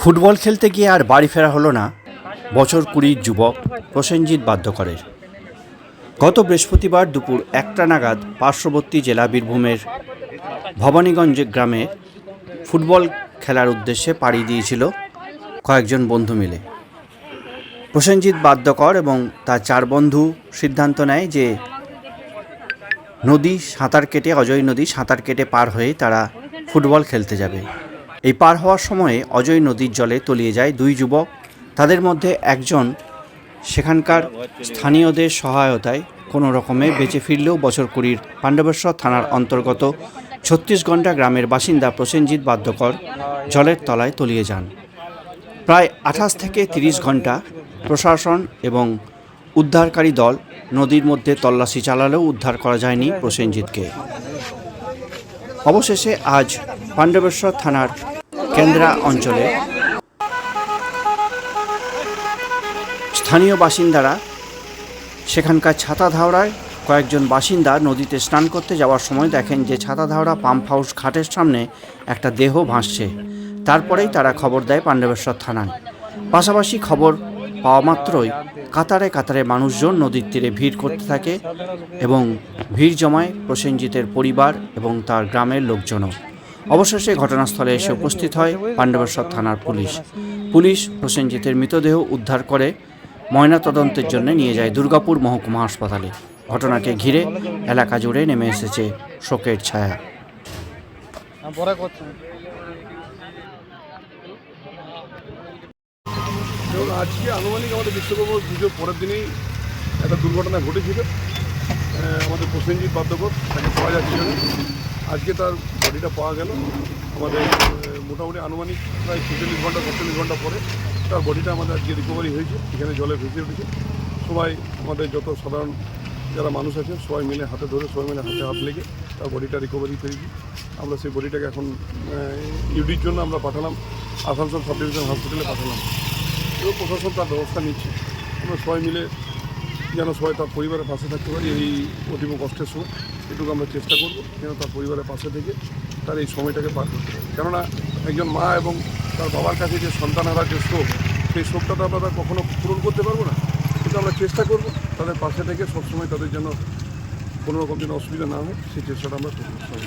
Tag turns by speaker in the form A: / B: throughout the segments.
A: Football খেলতে গিয়ে আর বাড়ি ফেরা হলো না বছর কুড়ির যুবক প্রসেনজিৎ বাদ্যকরের। গত বৃহস্পতিবার দুপুর একটা নাগাদ পার্শ্ববর্তী জেলা বীরভূমের ভবানীগঞ্জ গ্রামে ফুটবল খেলার উদ্দেশ্যে পাড়ি দিয়েছিল কয়েকজন বন্ধু মিলে। প্রসেনজিৎ বাদ্যকর এবং তার চার বন্ধু সিদ্ধান্ত নেয় যে নদী সাঁতার কেটে, অজয় নদী সাঁতার কেটে পার হয়ে তারা ফুটবল খেলতে যাবে। এই পার হওয়ার সময়ে অজয় নদীর জলে তলিয়ে যায় দুই যুবক। তাদের মধ্যে একজন সেখানকার স্থানীয়দের সহায়তায় কোনো রকমে বেঁচে ফিরলেও বছর কুড়ির পাণ্ডবেশ্বর থানার অন্তর্গত ঘণ্টা গ্রামের বাসিন্দা প্রসেনজিৎ বাদ্যকর জলের তলায় তলিয়ে যান। প্রায় আঠাশ থেকে তিরিশ ঘণ্টা প্রশাসন এবং উদ্ধারকারী দল নদীর মধ্যে তল্লাশি চালালেও উদ্ধার করা যায়নি প্রসেনজিৎকে। অবশেষে আজ পাণ্ডবেশ্বর থানার কেন্দ্রা অঞ্চলে স্থানীয় বাসিন্দারা সেখানকার ছাতাধাওড়ায় কয়েকজন বাসিন্দা নদীতে স্নান করতে যাওয়ার সময় দেখেন যে ছাতাধাওড়া পাম্প হাউস ঘাটের সামনে একটা দেহ ভাসছে। তারপরেই তারা খবর দেয় পাণ্ডবেশ্বর থানায়। পাশাপাশি খবর পাওয়া মাত্রই কাতারে কাতারে মানুষজন নদীর তীরে ভিড় করতে থাকে এবং ভিড় জমায় প্রসেনজিতের পরিবার এবং তার গ্রামের লোকজনও। অবশেষে ঘটনাস্থলে এসে উপস্থিত হয় পাণ্ডবেশ্বর থানার পুলিশ। পুলিশ প্রসেনজিতের মৃতদেহ উদ্ধার করে ময়নাতদন্তের জন্য নিয়ে যায় দুর্গাপুর মহকুমা হাসপাতালে। ঘটনাকে ঘিরে এলাকা জুড়ে নেমে এসেছে শোকের ছায়া।
B: এবং আজকে আনুমানিক আমাদের বিশ্বকর্মা পুজোর পরের দিনেই একটা দুর্ঘটনা ঘটেছিল। আমাদের প্রসেনজিৎ বাদ্যকর তাকে পাওয়া যাচ্ছিল আজকে তার বডিটা পাওয়া গেল। আমাদের মোটামুটি আনুমানিক প্রায় ছেচল্লিশ ঘণ্টা পঁয়তাল্লিশ ঘণ্টা পরে তার বডিটা আমাদের আজকে রিকভারি হয়েছে। এখানে জলে ভেসে উঠেছে। সবাই আমাদের যত সাধারণ যারা মানুষ আছে, সবাই মিলে হাতে ধরে, সবাই মিলে হাতে হাত লেগে তার বডিটা রিকভারি পেয়েছি আমরা সেই বডিটাকে এখন ইউডির জন্য আমরা পাঠালাম। আসানসোল সাব ডিভিশন হসপিটালে পাঠালাম। এবং প্রশাসন তার ব্যবস্থা নিচ্ছে। আমরা সবাই মিলে যেন সবাই তার পরিবারের পাশে থাকতে পারি, এই অতীব কষ্টের সময় এটুকু আমরা চেষ্টা করব যেন তার পরিবারের পাশে থেকে তার এই সময়টাকে পার করতে পারি। কেননা একজন মা এবং তার বাবার কাছে যে সন্তান হারার যে শোক, সেই শোকটা তো আমরা কখনো পূরণ করতে পারব না। কিন্তু আমরা চেষ্টা করব তাদের পাশে থেকে সবসময় তাদের যেন কোনো রকম যেন অসুবিধা না হয়, সেই চেষ্টাটা আমরা করব।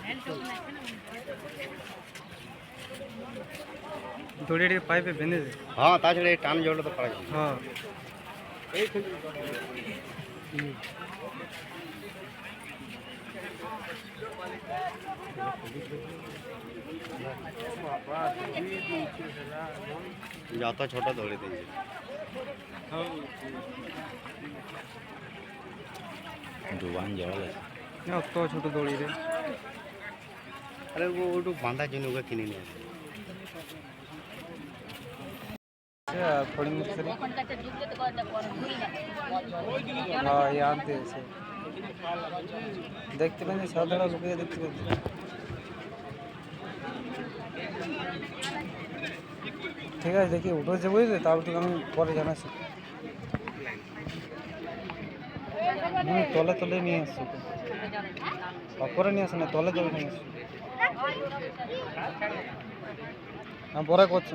C: এই এই যাবে
D: দড়িয়ে পাইপে বেঁধে দে।
E: হ্যাঁ তাছাড়া এই টান জলটা তো পারা না।
D: হ্যাঁ।
E: যত ছোট ধরে দিয়েছে ডুবান জল আছে।
D: অত ছোট দড়ি রে।
E: আরে ও ওটু বাঁধার জন্য ওকে কিনে নিয়ে আসে
D: ফড়ি
C: পর ঘুরি না
D: হ্যাঁ আনতে এসে। দেখতে পাচ্ছি সাধারণ লুকিয়ে দেখতে পাচ্ছি ঠিক আছে, দেখি উঠেছে বুঝলি তারপর তোকে আমি পরে জানাচ্ছি। তলে তলে নিয়ে আসছি। অপরে নিয়ে আসে না, তলে তলে নিয়ে আসছি হ্যাঁ পরে করছি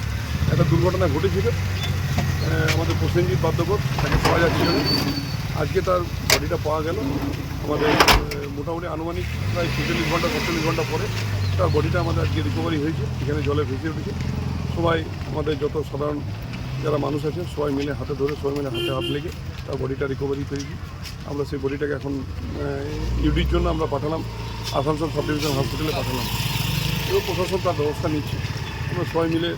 B: একটা দুর্ঘটনা ঘটেছিল। আমাদের প্রসেনজিৎ বাদ্যকর তাকে পাওয়া যাচ্ছিল আজকে তার বডিটা পাওয়া গেল। আমাদের মোটামুটি আনুমানিক প্রায় ছেচল্লিশ ঘণ্টা সাতচল্লিশ ঘণ্টা পরে তার বডিটা আমাদের আজকে রিকভারি হয়েছে। এখানে জলে ভেসে উঠেছে। সবাই আমাদের যত সাধারণ যারা মানুষ আছে সবাই মিলে হাতে ধরে, সবাই মিলে হাতে হাত লেগে তার বডিটা রিকভারি করেছি। আমরা সেই বডিটাকে এখন ইউডির জন্য আমরা পাঠালাম। আসানসোল সাব ডিভিশন হসপিটালে পাঠালাম। এবং প্রশাসন তার ব্যবস্থা নিচ্ছে। আমরা সবাই মিলে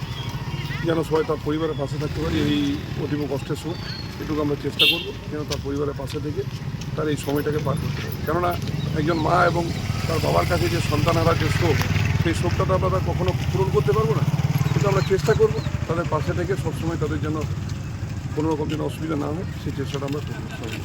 B: যেন সবাই তার পরিবারের পাশে থাকতে পারি, এই অতীব কষ্টের সময় এটুকু আমরা চেষ্টা করব যেন তার পরিবারের পাশে থেকে তার এই সময়টাকে পার করতে পারি। কেননা একজন মা এবং তার বাবার কাছে যে সন্তান হারার যে শোক, সেই শোকটা তো আমরা কখনো পূরণ করতে পারব না। কিন্তু আমরা চেষ্টা করব তাদের পাশে থেকে সবসময় তাদের জন্য কোনো রকম যেন অসুবিধা না হয়, সেই চেষ্টাটা আমরা করব।